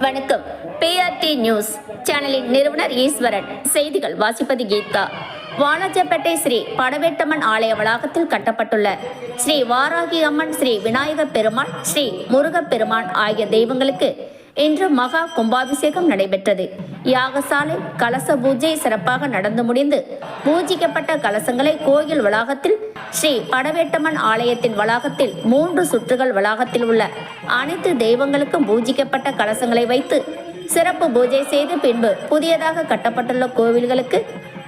வணக்கம். BRT news சேனலின் நிறுவனர் ஈஸ்வரன். செய்திகள் வாசிப்பது கீதா. வாலாஜப்பேட்டை ஸ்ரீ படவேட்டம்மன் ஆலய வளாகத்தில் கட்டப்பட்டுள்ள ஸ்ரீ வாராகி அம்மன் ஸ்ரீ விநாயகப் பெருமான் ஸ்ரீ முருகப் பெருமான் ஆகிய தெய்வங்களுக்கு இன்று மகா கும்பாபிஷேகம் நடைபெற்றது. யாகசாலை கலச பூஜை சிறப்பாக நடந்து முடிந்து பூஜிக்கப்பட்ட கலசங்களை கோயில் வளாகத்தில் ஸ்ரீ படவேட்டம்மன் ஆலயத்தின் வளாகத்தில் மூன்று சுற்றுகள் வளாகத்தில் உள்ள அனைத்து தெய்வங்களுக்கும் பூஜிக்கப்பட்ட கலசங்களை வைத்து சிறப்பு பூஜை செய்து பின்பு புதியதாக கட்டப்பட்டுள்ள கோவில்களுக்கு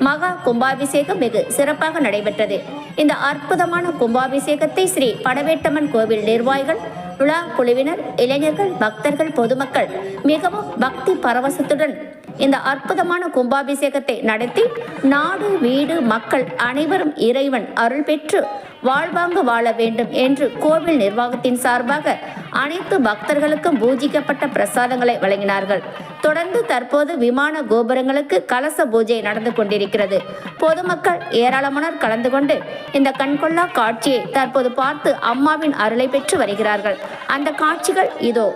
மகா கும்பாபிஷேகம் வெகு சிறப்பாக நடைபெற்றது. இந்த அற்புதமான கும்பாபிஷேகத்தை ஸ்ரீ படவேட்டம்மன் கோவில் நிர்வாகிகள் விழா குழுவினர் இளைஞர்கள் பக்தர்கள் பொதுமக்கள் மிகவும் பக்தி பரவசத்துடன் இந்த அற்புதமான கும்பாபிஷேகத்தை நடத்தி நாடு வீடு மக்கள் அனைவரும் இறைவன் அருள் பெற்று வாழ்வாங்கு வாழ வேண்டும் என்று கோவில் நிர்வாகத்தின் சார்பாக அனைத்து பக்தர்களுக்கும் பூஜிக்கப்பட்ட பிரசாதங்களை வழங்கினார்கள். தொடர்ந்து தற்போது விமான கோபுரங்களுக்கு கலச பூஜை நடந்து கொண்டிருக்கிறது. பொதுமக்கள் ஏராளமானோர் கலந்து கொண்டு இந்த கண்கொள்ளா காட்சியை தற்போது பார்த்து அம்மாவின் அருளை பெற்று வருகிறார்கள். அந்த காட்சிகள் இதோ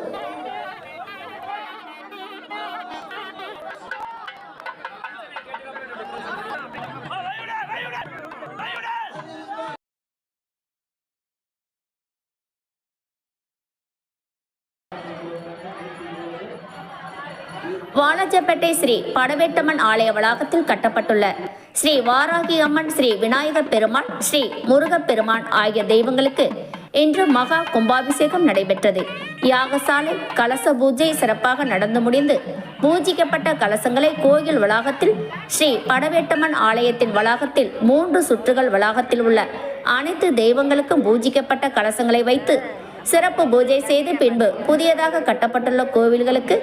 வானஜப்பேட்டை ஸ்ரீ படவேட்டம்மன் ஆலய வளாகத்தில் கட்டப்பட்டுள்ள ஸ்ரீ வாராகி அம்மன் ஸ்ரீ விநாயகர் பெருமான் ஸ்ரீ முருகப்பெருமான் ஆகிய தெய்வங்களுக்கு இன்று மகா கும்பாபிஷேகம் நடைபெற்றது. யாகசாலை கலச பூஜை சிறப்பாக நடந்து முடிந்து பூஜிக்கப்பட்ட கலசங்களை கோயில் வளாகத்தில் ஸ்ரீ படவேட்டம்மன் ஆலயத்தின் வளாகத்தில் மூன்று சுற்றுகள் வளாகத்தில் உள்ள அனைத்து தெய்வங்களுக்கும் பூஜிக்கப்பட்ட கலசங்களை வைத்து சிறப்பு பூஜை செய்து பின்பு புதியதாக கட்டப்பட்டுள்ள கோவில்களுக்கு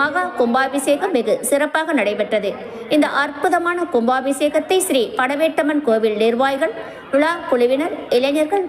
மகா கும்பாபிஷேகம் வெகு சிறப்பாக நடைபெற்றது. இந்த அற்புதமான கும்பாபிஷேகத்தை ஸ்ரீ படவேட்டம்மன் கோவில் நிர்வாகிகள் விழா குழுவினர் இளைஞர்கள்